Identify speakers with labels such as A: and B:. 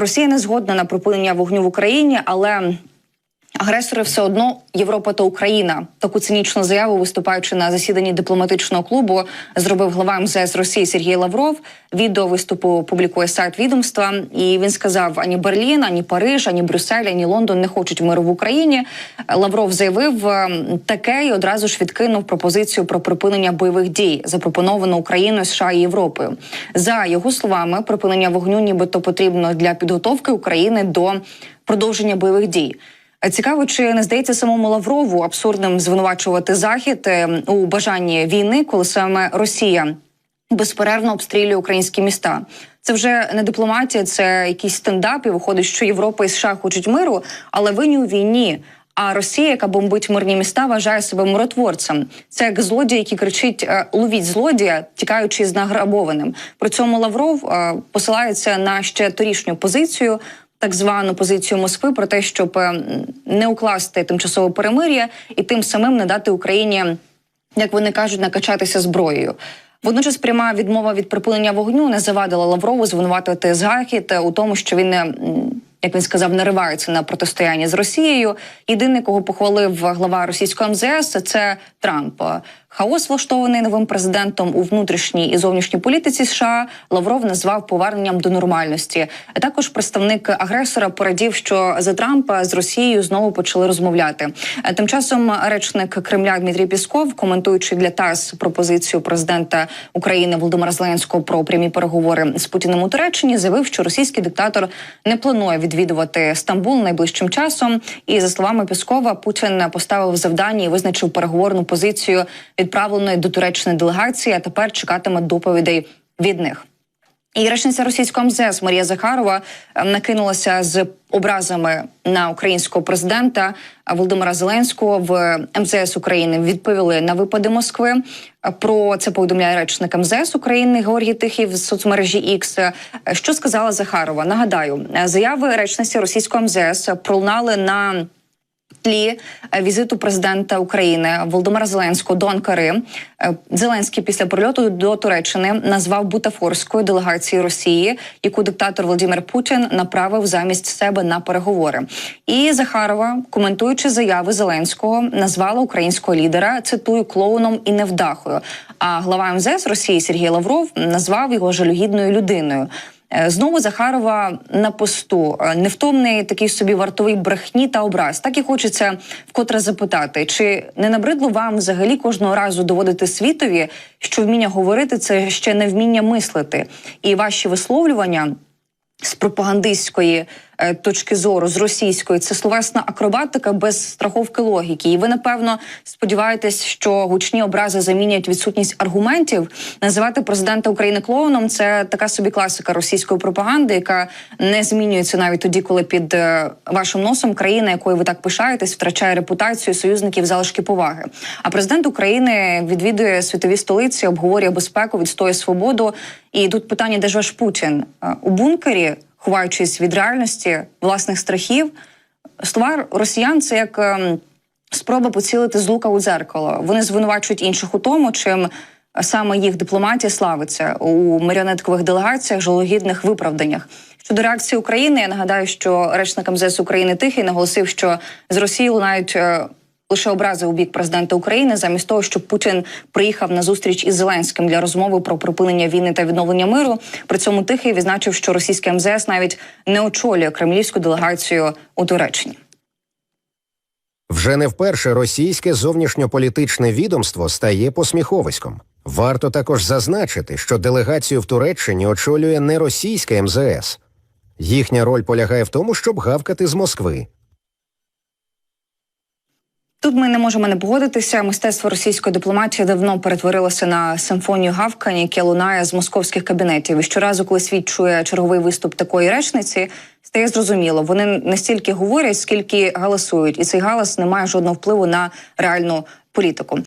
A: Росія не згодна на припинення вогню в Україні, але агресори все одно Європа та Україна. Таку цинічну заяву, виступаючи на засіданні дипломатичного клубу, зробив глава МЗС Росії Сергій Лавров. Відео виступу публікує сайт відомства, і він сказав: ані Берлін, ані Париж, ані Брюссель, ані Лондон не хочуть миру в Україні. Лавров заявив е, таке і одразу ж відкинув пропозицію про припинення бойових дій, запропоновану Україною, США і Європою. За його словами, припинення вогню, нібито потрібно для підготовки України до продовження бойових дій. Цікаво, чи не здається самому Лаврову абсурдним звинувачувати захід е, у бажанні війни, коли саме Росія безперервно обстрілює українські міста. Це вже не дипломатія, це якийсь стендап. І виходить, що Європа і США хочуть миру, але винні у війні. А Росія, яка бомбить мирні міста, вважає себе миротворцем. Це як злодій, який кричить е, ловіть злодія, тікаючи з награбованим. При цьому Лавров е, посилається на ще торішню позицію так звану позицію Москви про те, щоб е, не укласти тимчасове перемир'я і тим самим не дати Україні, як вони кажуть, накачатися зброєю. Водночас пряма відмова від припинення вогню не завадила Лаврову звинуватити Захід у тому, що він не як він сказав, наривається на протистояння з Росією. Єдиний, кого похвалив глава російського МЗС, це Трамп. Хаос, влаштований новим президентом у внутрішній і зовнішній політиці США, Лавров назвав поверненням до нормальності. Також представник агресора порадів, що за Трампа з Росією знову почали розмовляти. Е, Тим часом речник Кремля Дмитрій Пісков, коментуючи для ТАСС пропозицію президента України Володимира Зеленського про прямі переговори з Путіним у Туреччині, заявив, що російський диктатор не планує відвідувати Стамбул найближчим часом. І за словами Піскова, Путін поставив завдання і визначив переговорну позицію відправленої до Туреччини делегації. А тепер чекатиме доповідей від них. І речниця російського МЗС Марія Захарова е, накинулася з образами на українського президента Володимира Зеленського в МЗС України. Відповіли на випади Москви. Про це повідомляє речник МЗС України Георгій Тихів з соцмережі X. Що сказала Захарова? Нагадаю, заяви речниці російського МЗС пролунали на тлі е, візиту президента України Володимира Зеленського до Анкари. Е, Зеленський після прильоту до Туреччини назвав бутафорською делегацією Росії, яку диктатор Володимир Путін направив замість себе на переговори. І Захарова, коментуючи заяви Зеленського, назвала українського лідера цитую клоуном і невдахою. А глава МЗС Росії Сергій Лавров назвав його жалюгідною людиною. Е, Знову Захарова на посту Е, невтомний такий собі вартовий брехні та образ. Так і хочеться вкотре запитати, чи не набридло вам взагалі кожного разу доводити світові, що вміння говорити це ще не вміння мислити, і ваші висловлювання з пропагандистської точки зору, з російської, це словесна акробатика без страховки логіки. І ви напевно сподіваєтесь, що гучні образи замінять відсутність аргументів. Називати президента України клоуном це така собі класика російської пропаганди, яка не змінюється навіть тоді, коли під е, вашим носом країна, якою ви так пишаєтесь, втрачає репутацію союзників залишки поваги. А президент України відвідує світові столиці, обговорює безпеку, відстоює свободу. І тут питання, де ж ваш Путін Е, у бункері, ховаючись від реальності власних страхів, слова росіян це як ем, спроба поцілити з лука у дзеркало. Вони звинувачують інших у тому, чим саме їх дипломатія славиться у маріонеткових делегаціях, жалогідних виправданнях. Щодо реакції України, я нагадаю, що речник МЗС України Тихий наголосив, що з Росії лунають. Лише образи у бік президента України, замість того, щоб Путін приїхав на зустріч із Зеленським для розмови про припинення війни та відновлення миру. При цьому тихий відзначив, що російське МЗС навіть не очолює кремлівську делегацію у Туреччині.
B: Вже не вперше російське зовнішньополітичне відомство стає посміховиськом. Варто також зазначити, що делегацію в Туреччині очолює не російське МЗС. Їхня роль полягає в тому, щоб гавкати з Москви.
A: Тут ми не можемо не погодитися. Мистецтво російської дипломатії давно перетворилося на симфонію гавкань, яке лунає з московських кабінетів. І щоразу, коли світ чує черговий виступ такої речниці, стає зрозуміло. Вони не стільки говорять, скільки галасують, і цей галас не має жодного впливу на реальну політику.